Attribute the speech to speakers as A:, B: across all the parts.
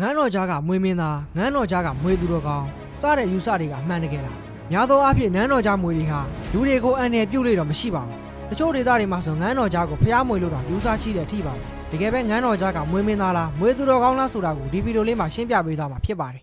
A: ငန်းတော်ကြားကမွေးမင်းသားငန်းတော်ကြားကမွေးသူတော်ကောင်းစတဲ့ယူဆတွေကအမှန်တကယ်လားများသောအားဖြင့်နန်းတော်ကြားမွေတွေဟာလူတွေကိုအန်နယ်ပြုတ်လို့တော့မရှိပါဘူးတချို့ဒေသတွေမှာဆိုငန်းတော်ကြားကိုဖျားမွေလို့တော့ယူဆရှိတဲ့အထိပါပဲတကယ်ပဲငန်းတော်ကြားကမွေးမင်းသားလားမွေးသူတော်ကောင်းလားဆိုတာကိုဒီဗီဒီယိုလေးမှာရှင်းပြပေးသွားမှာဖြစ်ပါတယ်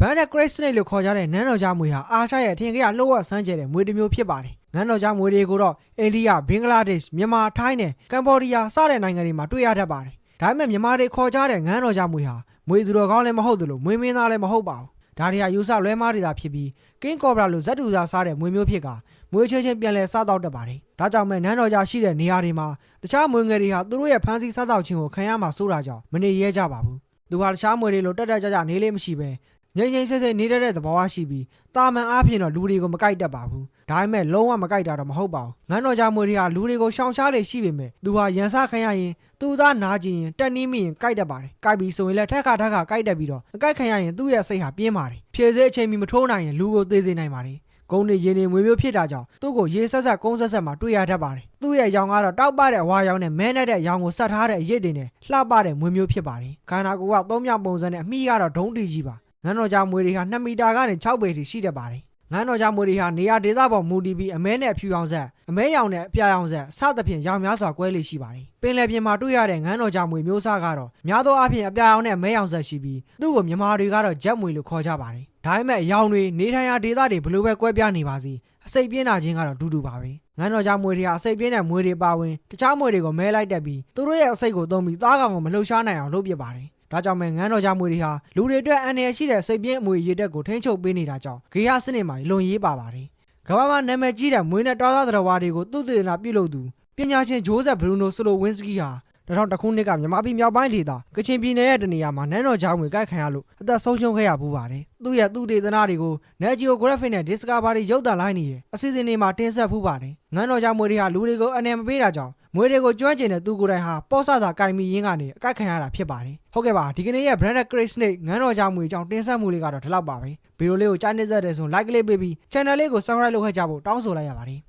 A: ဘန်ဒက်ဂရိတ်စနိတ်လို့ခေါ်ကြတဲ့နန်းတော်ကြားမွေဟာအာရှရဲ့အထင်ကြီးလှုပ်ဝက်ဆန်းကျဲတဲ့မွေတစ်မျိုးဖြစ်ပါတယ်။ နန်းတော်ကြားမွေတွေကိုတော့အိန္ဒိယ၊ဘင်္ဂလားဒေ့ရှ်၊မြန်မာ၊ထိုင်းနဲ့ကမ္ဘောဒီးယားစတဲ့နိုင်ငံတွေမှာတွေ့ရတတ်ပါတယ်။ဒါပေမဲ့မြန်မာတွေခေါ်ကြတဲ့ငန်းတော်ကြားမွေဟာမွေသူတော်ကောင်းလည်းမဟုတ်သလိုမွေမင်းသားလည်းမဟုတ်ပါဘူး။ဒါတွေကယူဆလွဲမားတွေသာဖြစ်ပြီးကင်းကော်ဘရာလိုဇက်တူစာစားတဲ့မွေမျိုးဖြစ်ကမွေချင်းချင်းပြန်လဲစားတော့တတ်ပါတယ်။ဒါကြောင့်မဲ့နန်းတော်ကြားရှိတဲ့နေရာတွေမှာတခြားမွေငယ်တွေဟာသူတို့ရဲ့ဖမ်းဆီးစားတော့ခြင်းကိုခံရမှာစိုးတာကြောင့်မနေရဲကြပါဘူး။သူဟာတခြားမွေတွေလိုတက်တက်ကြကြနေလေးမရှိပဲ ငိမ့်ငိမ့်ဆဲဆဲနေတတ်တဲ့သဘောရှိပြီးတာမန်အားဖြင့်တော့လူတွေကိုမကြိုက်တတ်ပါဘူးဒါပေမဲ့လုံးဝမကြိုက်တာတော့မဟုတ်ပါဘူးငန်းတော်ကြမွေတွေဟာလူတွေကိုရှောင်ရှားလေရှိပေမဲ့သူဟာရန်စခံရရင်သူသားနာကျင်ရင်တက်နီးမိရင်ကြိုက်တတ်ပါတယ်ကြိုက်ပြီးဆိုရင်လည်းထက်ခါထက်ခါကြိုက်တတ်ပြီးတော့အကြိုက်ခံရရင်သူ့ရဲ့စိတ်ဟာပြင်းပါတယ်ဖြည့်စဲအချိန်မီမထိုးနိုင်ရင်လူကိုသေးစေနိုင်ပါတယ်ဂုံးနေရင်နေမွေမျိုးဖြစ်တာကြောင့်သူ့ကိုရေဆက်ဆက်ကုန်းဆက်ဆက်မှာတွေ့ရတတ်ပါတယ်သူ့ရဲ့ရောင်ကတော့တောက်ပတဲ့ဝါရောင်နဲ့မဲနဲ့တဲ့ရောင်ကိုဆက်ထားတဲ့အရစ်တွေနဲ့လှပတဲ့မွေမျိုးဖြစ်ပါတယ်ခန္ဓာကိုယ်ကသုံးမြောက်ပုံစံနဲ့အမိကတော့ဒုံးတီကြီးပါ ငန်းတော်ကြားမွေတွေဟာ2မီတာကနေ6ပေထိရှိတတ်ပါတယ်။ငန်းတော်ကြားမွေတွေဟာနေရာဒေသပေါ်မူတည်ပြီးအမဲနဲ့အဖြူရောင်ဆက်အမဲရောင်နဲ့အပြာရောင်ဆက်စသဖြင့်ရောင်များစွာကွဲလေရှိပါတယ်။ပင်လယ်ပြင်မှာတွေ့ရတဲ့ငန်းတော်ကြားမွေမျိုးစားကတော့များသောအားဖြင့်အပြာရောင်နဲ့အမဲရောင်ဆက်ရှိပြီးသူ့ကိုမြန်မာတွေကတော့ဂျက်မွေလို့ခေါ်ကြပါတယ်။ဒါပေမဲ့ရောင်တွေနေထိုင်ရာဒေသတွေဘလို့ပဲကွဲပြားနေပါစေအစိတ်ပြင်းတာချင်းကတော့တူတူပါပဲ။ငန်းတော်ကြားမွေတွေဟာအစိတ်ပြင်းတဲ့မွေတွေပါဝင်တခြားမွေတွေကိုမဲလိုက်တက်ပြီးသူတို့ရဲ့အစိတ်ကိုသုံးပြီးသားကောင်ကိုမလှုပ်ရှားနိုင်အောင်လုပ်ပစ်ပါတယ်။ ဒါကြောင့်မဲ့ငန်းတော်ကြမွေတွေဟာလူတွေအတွက်အန္တရာယ်ရှိတဲ့စိတ်ပြင်းအမွေရည်တက်ကိုထိန်းချုပ်ပေးနေတာကြောင့်ဂေဟစနစ်မှာလွန်ရေးပါပါတယ်။ကမ္ဘာမှာနာမည်ကြီးတဲ့မွေနဲ့တောသားသတ္တဝါတွေကိုသူတည်နာပြုလုပ်သူပညာရှင်ဂျိုးဇက်ဘရူနိုဆိုလိုဝင်းစကီဟာ 2000ခုနှစ်ကမြန်မာပြည်မြောက်ပိုင်းဒေသကချင်ပြည်နယ်ရဲ့တနေရာမှာနန်းတော်ကြောင်ဝင်ကိုက်ခံရလို့အသက်ဆုံးရှုံးခဲ့ရပူပါတယ်။သူ့ရဲ့သူတေသနာတွေကို Nat Geo Graphic နဲ့ Discovery ရုပ်သံလိုင်းတွေရဲ့အစီအစဉ်တွေမှာတင်ဆက်ဖူးပါတယ်။ငန်းတော်ကြောင်မွေတွေဟာလူတွေကိုအနယ်မပေးတာကြောင့်မွေတွေကိုကျွမ်းကျင်တဲ့သူကိုယ်တိုင်ဟာပေါ့ဆတာကင်မီရင်းကနေအကိုက်ခံရတာဖြစ်ပါတယ်။ဟုတ်ကဲ့ပါဒီကနေ့ရဲ့ Branded Grace Snake ငန်းတော်ကြောင်မွေအကြောင်းတင်ဆက်မှုလေးကတော့ဒီလောက်ပါပဲ။ဗီဒီယိုလေးကိုကြားနေဆက်တဲ့ဆို like လေးပေးပြီး channel လေးကို subscribe လုပ်ခဲ့ကြဖို့တောင်းဆိုလိုက်ရပါတယ်။